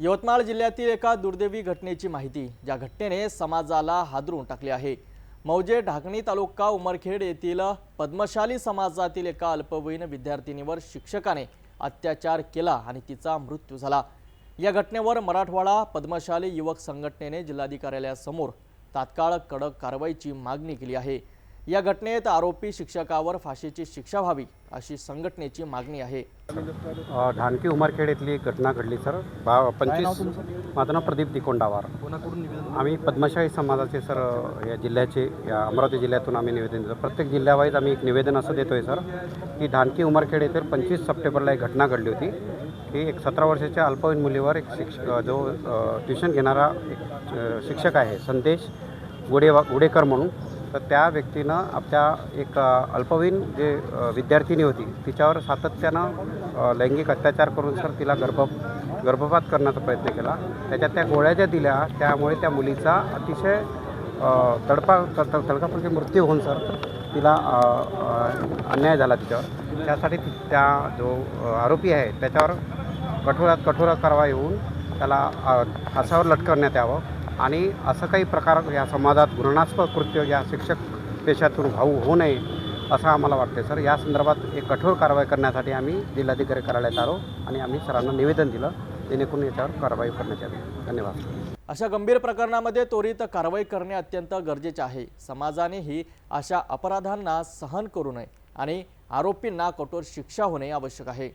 यवतमाळ जिल्ह्यातील एका दुर्दैवी घटनेची माहिती. ज्या घटनेने समाजाला हादरून टाकले आहे. मौजे ढाकणी तालुका उमरखेड येथील पद्मशाली समाजातील एका अल्पवयीन विद्यार्थिनीवर शिक्षकाने अत्याचार केला आणि तिचा मृत्यू झाला. या घटनेवर मराठवाडा पद्मशाली युवक संघटनेने जिल्हाधिकाऱ्यासमोर तात्काळ कडक कारवाईची मागणी केली आहे. या घटनेत आरोपी शिक्षकावर फाशीची शिक्षा व्हावी अशी संघटनेची मागणी आहे. ढानकी उमरखेड येथली एक घटना घडली सर. बा पंचवीस माझं नाव प्रदीप दिकोंडावार. आम्ही पद्मशाही समाजाचे सर या जिल्ह्याचे या अमरावती जिल्ह्यातून आम्ही निवेदन देतो. प्रत्येक जिल्ह्यावाईज आम्ही एक निवेदन असं देतो आहे सर की ढानकी उमरखेड येथे पंचवीस सप्टेंबरला एक घटना घडली होती की एक सतरा वर्षाच्या अल्पवयीन मुलीवर एक शिक्ष अ, जो ट्युशन घेणारा एक शिक्षक आहे संदेश गुडे गुडेकर म्हणून. तर त्या व्यक्तीनं आपल्या एक अल्पवयीन जे विद्यार्थिनी होती तिच्यावर सातत्यानं लैंगिक अत्याचार करून सर तिला गर्भ गर्भपात करण्याचा प्रयत्न केला. त्याच्यात त्या गोळ्या ज्या दिल्या त्यामुळे त्या मुलीचा अतिशय तडपा तड- तडकाफडकी मृत्यू होऊन सर तिला अन्याय झाला तिच्यावर. त्यासाठी ती- त्या जो आरोपी आहे त्याच्यावर कठोरात कठोर कारवाई होऊन त्याला फासावर लटकवण्यात यावं. आणि असं काही प्रकार या समाजात घृणास्पद कृत्य या शिक्षक पेशातून भाऊ होऊ नये असं आम्हाला वाटते सर या संदर्भात एक कठोर कारवाई करण्यासाठी आम्ही जिल्हाधिकारी कार्यालयात आलो आणि आम्ही सरांना निवेदन दिलं. जेणेकरून याच्यावर कारवाई करण्यात यावी. धन्यवाद. अशा गंभीर प्रकरणामध्ये त्वरित कारवाई करणे अत्यंत गरजेचे आहे. समाजानेही अशा अपराधांना सहन करू नये आणि आरोपींना कठोर शिक्षा होणे आवश्यक आहे.